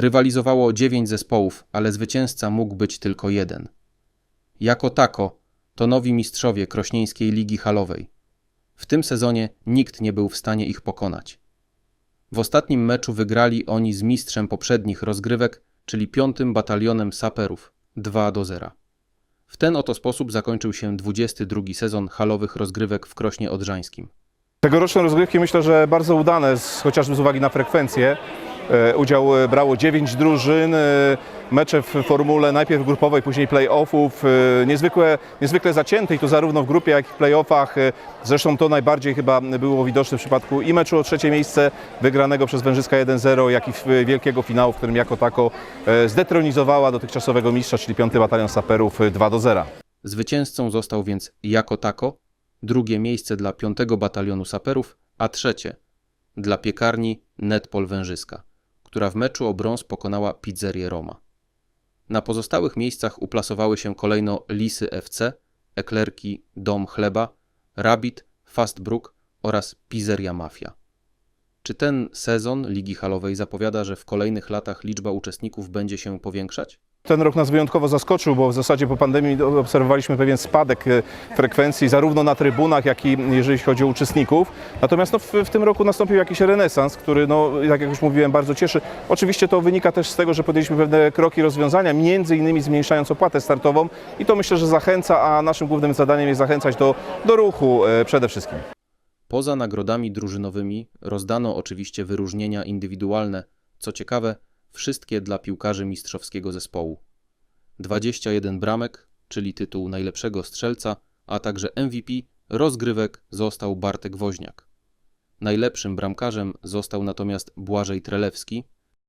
Rywalizowało dziewięć zespołów, ale zwycięzca mógł być tylko jeden. Jako tako to nowi mistrzowie Krośnieńskiej Ligi Halowej. W tym sezonie nikt nie był w stanie ich pokonać. W ostatnim meczu wygrali oni z mistrzem poprzednich rozgrywek, czyli piątym batalionem saperów 2 do 0. W ten oto sposób zakończył się 22 sezon halowych rozgrywek w Krośnie Odrzańskim. Tegoroczne rozgrywki myślę, że bardzo udane, z, chociażby z uwagi na frekwencję. E, Udział e, brało 9 drużyn, e, mecze w formule najpierw grupowej, później play-offów, niezwykle, niezwykle i to zarówno w grupie, jak i w play-offach. Zresztą to najbardziej chyba było widoczne w przypadku i meczu o trzecie miejsce wygranego przez Wężyska 1-0, jak i wielkiego finału, w którym jako tako zdetronizowała dotychczasowego mistrza, czyli 5 Batalion Saperów e, 2-0. Zwycięzcą został więc jako tako, drugie miejsce dla 5 batalionu saperów, a trzecie dla piekarni Netpol Wężyska, która w meczu o brąz pokonała pizzerię Roma. Na pozostałych miejscach uplasowały się kolejno Lisy FC, Eklerki Dom Chleba, Rabbit, Fastbrook oraz Pizzeria Mafia. Czy ten sezon Ligi Halowej zapowiada, że w kolejnych latach liczba uczestników będzie się powiększać? Ten rok nas wyjątkowo zaskoczył, bo w zasadzie po pandemii obserwowaliśmy pewien spadek e, frekwencji zarówno na trybunach, jak i jeżeli chodzi o uczestników. Natomiast no, w, w tym roku nastąpił jakiś renesans, który, no, jak już mówiłem, bardzo cieszy. Oczywiście to wynika też z tego, że podjęliśmy pewne kroki rozwiązania, między innymi zmniejszając opłatę startową i to myślę, że zachęca, a naszym głównym zadaniem jest zachęcać do, do ruchu e, przede wszystkim. Poza nagrodami drużynowymi rozdano oczywiście wyróżnienia indywidualne, co ciekawe, wszystkie dla piłkarzy mistrzowskiego zespołu. 21 bramek, czyli tytuł najlepszego strzelca, a także MVP rozgrywek został Bartek Woźniak. Najlepszym bramkarzem został natomiast Błażej Trelewski,